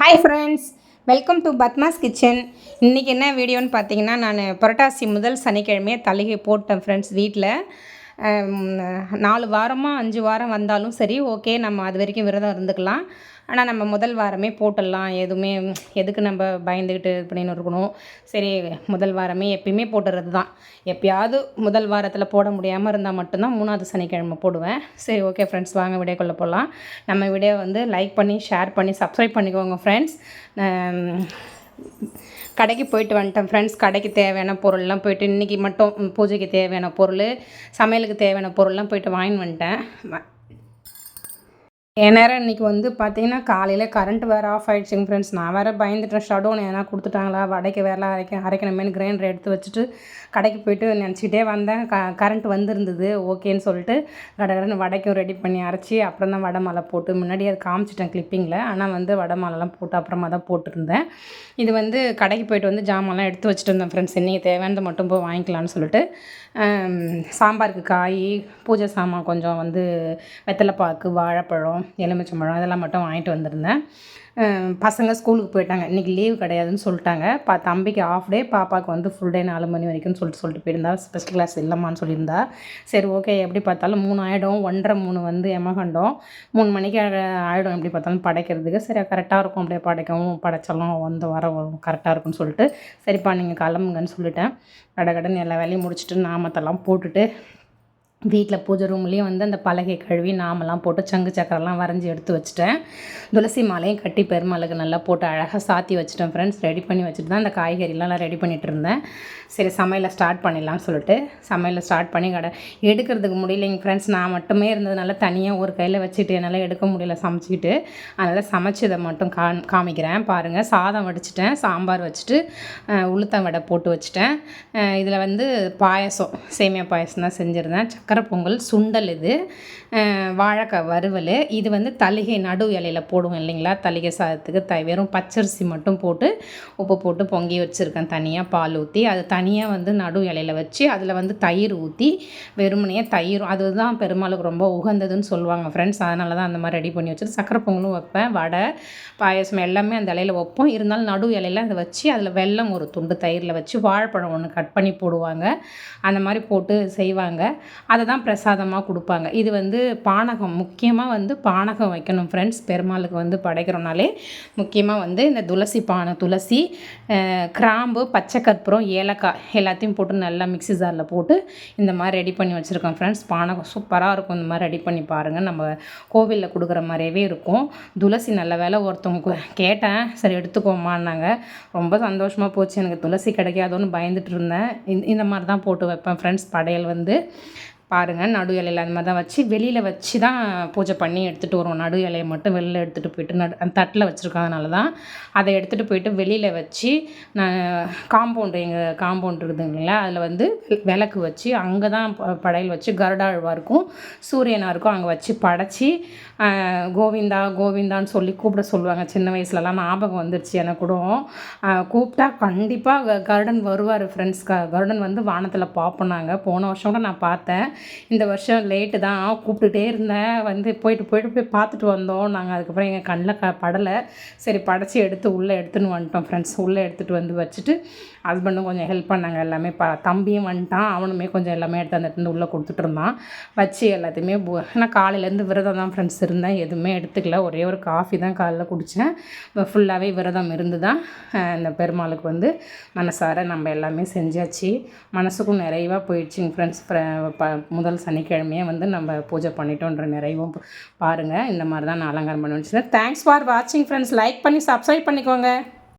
Hi friends welcome to Padma's kitchen இன்றைக்கி என்ன வீடியோன்னு பார்த்தீங்கன்னா நான் புரட்டாசி முதல் சனிக்கிழமையே தலிகை போட்டேன் ஃப்ரெண்ட்ஸ் வீட்டில் நாலு வாரமாக அஞ்சு வாரம் வந்தாலும் சரி ஓகே நம்ம அது வரைக்கும் விரதம் இருந்துக்கலாம். ஆனால் நம்ம முதல் வாரமே போட்டுடலாம். எதுவுமே எதுக்கு நம்ம பயந்துக்கிட்டு இது பண்ணின்னு இருக்கணும். சரி முதல் வாரமே எப்பயுமே போட்டுறது தான் எப்பயாவது முதல் வாரத்தில் போட முடியாமல் இருந்தால் மட்டும்தான் மூணாவது சனிக்கிழமை போடுவேன். சரி ஓகே ஃப்ரெண்ட்ஸ் வாங்க வீடியோக்குள்ளே போகலாம் நம்ம வீடியோ வந்து லைக் பண்ணி ஷேர் பண்ணி சப்ஸ்கிரைப் பண்ணிக்கோங்க ஃப்ரெண்ட்ஸ் கடைக்கு போயிட்டு வந்துட்டேன் ஃப்ரெண்ட்ஸ் கடைக்கு தேவையான பொருள்லாம் போயிட்டு இன்றைக்கி மட்டும் பூஜைக்கு தேவையான பொருள் சமையலுக்கு தேவையான பொருள்லாம் போயிட்டு வாங்கின்னு வந்துட்டேன். நேரம் இன்றைக்கி வந்து பார்த்தீங்கன்னா காலையில் கரண்ட் வேறு ஆஃப் ஆகிடுச்சிங்க ஃப்ரெண்ட்ஸ் நான் வேறு பயந்துட்டேன். ஷடோன் எதனா கொடுத்துட்டாங்களா? வடைக்கு வேலை அரைக்க அரைக்கணுமேனு கிரைண்டர் எடுத்து வச்சுட்டு கடைக்கு போயிட்டு நினச்சிக்கிட்டே வந்தேன். க கரண்ட் வந்திருந்தது. ஓகேன்னு சொல்லிட்டு கடகடன்னு வடைக்கும் ரெடி பண்ணி அரைச்சி அப்புறம் தான் வடை மாலை போட்டு முன்னாடி அது காமிச்சிட்டேன் கிளிப்பிங்கில் ஆனால் வந்து வடை மாலைலாம் போட்டு அப்புறமா தான் போட்டிருந்தேன். இது வந்து கடைக்கு போயிட்டு வந்து ஜாமான்லாம் எடுத்து வச்சுட்டு இருந்தேன் ஃப்ரெண்ட்ஸ் இன்றைக்கி தேவையானது மட்டும் போய் வாங்கிக்கலாம்னு சொல்லிட்டு சாம்பாருக்கு காய் பூஜை சாமான் கொஞ்சம் வந்து வெத்தலைப்பாக்கு வாழைப்பழம் எலுமிச்சம்பழம் இதெல்லாம் மட்டும் வாங்கிட்டு வந்திருந்தேன். பசங்க ஸ்கூலுக்கு போயிட்டாங்க. இன்றைக்கி லீவ் கிடையாதுன்னு சொல்லிட்டாங்க. பா தம்பிக்கு ஆஃப் டே பாப்பாவுக்கு வந்து ஃபுல் டே நாலு மணி வரைக்கும்னு சொல்லிட்டு சொல்லிட்டு போயிருந்தா. ஸ்பெஷல் கிளாஸ் இல்லைம்மான்னு சொல்லியிருந்தா. சரி ஓகே எப்படி பார்த்தாலும் மூணு ஆகிடும் ஒன்றரை மூணு வந்து எமகண்டம். மூணு மணிக்கு ஆகிடும் எப்படி பார்த்தாலும் படைக்கிறதுக்கு. சரி கரெக்டாக இருக்கும். அப்படியே படைக்கவும் படைச்சாலும் வந்து வர கரெக்டாக இருக்கும்னு சொல்லிட்டு. சரிப்பா நீங்கள் கிளம்புங்கன்னு சொல்லிட்டேன். கடை கடன் எல்லா வேலையும் முடிச்சுட்டு நாமத்தெல்லாம் போட்டுட்டு வீட்டில் பூஜை ரூம்லேயும் வந்து அந்த பலகை கழுவி நாமெல்லாம் போட்டு சங்கு சக்கரெல்லாம் வரைஞ்சி எடுத்து வச்சுட்டேன். துளசி மாலையும் கட்டி பெருமாளுக்கு நல்லா போட்டு அழகாக சாத்தி வச்சுட்டேன் ஃப்ரெண்ட்ஸ் ரெடி பண்ணி வச்சுட்டு தான் அந்த காய்கறிலாம் ரெடி பண்ணிகிட்டு இருந்தேன். சரி சமையலை ஸ்டார்ட் பண்ணிடலாம்னு சொல்லிட்டு சமையலை ஸ்டார்ட் பண்ணி கடை எடுக்கிறதுக்கு முடியலைங்க ஃப்ரெண்ட்ஸ் நான் மட்டுமே இருந்ததுனால தனியாக ஒரு கையில் வச்சுட்டு என்னால் எடுக்க முடியல சமைச்சிக்கிட்டு. அதனால் சமைச்சதை மட்டும் கா காமிக்கிறேன். பாருங்கள் சாதம் வடிச்சிட்டேன். சாம்பார் வச்சுட்டு உளுத்தம் வடை போட்டு வச்சுட்டேன். இதில் வந்து பாயசம் சேமியா பாயசம் தான் செஞ்சுருந்தேன். சக்கரை பொங்கல் சுண்டல் இது வாழைக்காய் வறுவல் இது வந்து தலிகை நடு இலையில் போடுவோம் இல்லைங்களா? தலிகை சாதத்துக்கு த வெறும் பச்சரிசி மட்டும் போட்டு உப்பு போட்டு பொங்கி வச்சுருக்கேன் தனியாக பால் ஊற்றி அது தனியாக வந்து நடு இலையில் வச்சு அதில் வந்து தயிர் ஊற்றி வெறுமனையே தயிர் அதுதான் பெருமாளுக்கு ரொம்ப உகந்ததுன்னு சொல்லுவாங்க ஃப்ரெண்ட்ஸ் அதனால தான் அந்த மாதிரி ரெடி பண்ணி வச்சுட்டு சக்கரை பொங்கலும் வைப்பேன். வடை பாயசம் எல்லாமே அந்த இலையில் வைப்போம். இருந்தாலும் நடு இலையில் அதை வச்சு அதில் வெல்லம் ஒரு துண்டு தயிரில் வச்சு வாழைப்பழம் ஒன்று கட் பண்ணி போடுவாங்க. அந்த மாதிரி போட்டு செய்வாங்க. அதை அதை தான் பிரசாதமாக கொடுப்பாங்க. இது வந்து பானகம் முக்கியமாக வந்து பானகம் வைக்கணும் ஃப்ரெண்ட்ஸ் பெருமாளுக்கு வந்து படைக்கிறோனாலே முக்கியமாக வந்து இந்த துளசி பானை துளசி கிராம்பு பச்சை கற்பூரம் ஏலக்காய் எல்லாத்தையும் போட்டு நல்லா மிக்சி ஜாரில் போட்டு இந்த மாதிரி ரெடி பண்ணி வச்சுருக்கோம் ஃப்ரெண்ட்ஸ் பானகம் சூப்பராக இருக்கும். இந்த மாதிரி ரெடி பண்ணி பாருங்கள் நம்ம கோவிலில் கொடுக்குற மாதிரியே இருக்கும். துளசி நல்ல வேலை ஒருத்தவங்க கேட்டேன். சரி எடுத்துக்கோமான்னாங்க. ரொம்ப சந்தோஷமாக போச்சு. எனக்கு துளசி கிடைக்காதோன்னு பயந்துட்டு இருந்தேன். இந்த மாதிரி தான் போட்டு வைப்பேன் ஃப்ரெண்ட்ஸ் படையல் வந்து பாருங்கள் நடு இலையில் அந்த மாதிரி தான் வச்சு வெளியில் வச்சு தான் பூஜை பண்ணி எடுத்துகிட்டு வருவோம். நடு இலையை மட்டும் வெளியில் எடுத்துகிட்டு போயிட்டு நடு அந்த தட்டில் வச்சுருக்கறதுனால தான் அதை எடுத்துகிட்டு போயிட்டு வெளியில் வச்சு நான் காம்பவுண்டு எங்கள் காம்பவுண்ட் இருக்குதுங்களா அதில் வந்து விளக்கு வச்சு அங்கே தான் படையல் வச்சு கருடாழ்வாக இருக்கும் சூரியனாக இருக்கும் அங்கே வச்சு படைச்சி கோவிந்தா கோவிந்தான்னு சொல்லி கூப்பிட சொல்லுவாங்க. சின்ன வயசுலலாம் ஞாபகம் வந்துருச்சு எனக்கு கூட கூப்பிட்டா கண்டிப்பாக கருடன் வருவார் ஃப்ரெண்ட்ஸ் க கருடன் வந்து வானத்தில் பார்ப்போம் நாங்கள் போன வருஷம் கூட நான் பார்த்தேன். இந்த வருஷம் லேட்டு தான் கூப்பிட்டுட்டே இருந்தேன். வந்து போயிட்டு போயிட்டு போய் பார்த்துட்டு வந்தோம். நாங்கள் அதுக்கப்புறம் எங்கள் கண்ணில் க படலை. சரி படைச்சி எடுத்து உள்ளே எடுத்துன்னு வந்துட்டோம் ஃப்ரெண்ட்ஸ் உள்ளே எடுத்துகிட்டு வந்து வச்சுட்டு ஹஸ்பண்டும் கொஞ்சம் ஹெல்ப் பண்ணாங்க எல்லாமே. ப தம்பியும் வந்துட்டான். அவனுமே கொஞ்சம் எல்லாமே எடுத்து அந்த இடத்துல உள்ளே கொடுத்துட்டு இருந்தான். வச்சு எல்லாத்தையுமே ஆனால் காலையிலேருந்து விரதம் தான் ஃப்ரெண்ட்ஸ் இருந்தேன். எதுவுமே எடுத்துக்கல. ஒரே ஒரு காஃபி தான் காலையில் குடித்தேன் ஃபுல்லாகவே விரதம் இருந்து தான் இந்த பெருமாளுக்கு வந்து மனசார நம்ம எல்லாமே செஞ்சாச்சு. மனசுக்கும் நிறைவாக போயிடுச்சுங்க ஃப்ரெண்ட்ஸ் முதல் சனிக்கிழமையே வந்து நம்ம பூஜை பண்ணிட்டோன்ற நிறைவும் பாருங்கள் இந்த மாதிரி தான் நான் அலங்காரம் பண்ணி வச்சுருந்தேன் தேங்க்ஸ் ஃபார் வாட்சிங் ஃப்ரெண்ட்ஸ் லைக் பண்ணி சப்ஸ்கிரைப் பண்ணிக்கோங்க.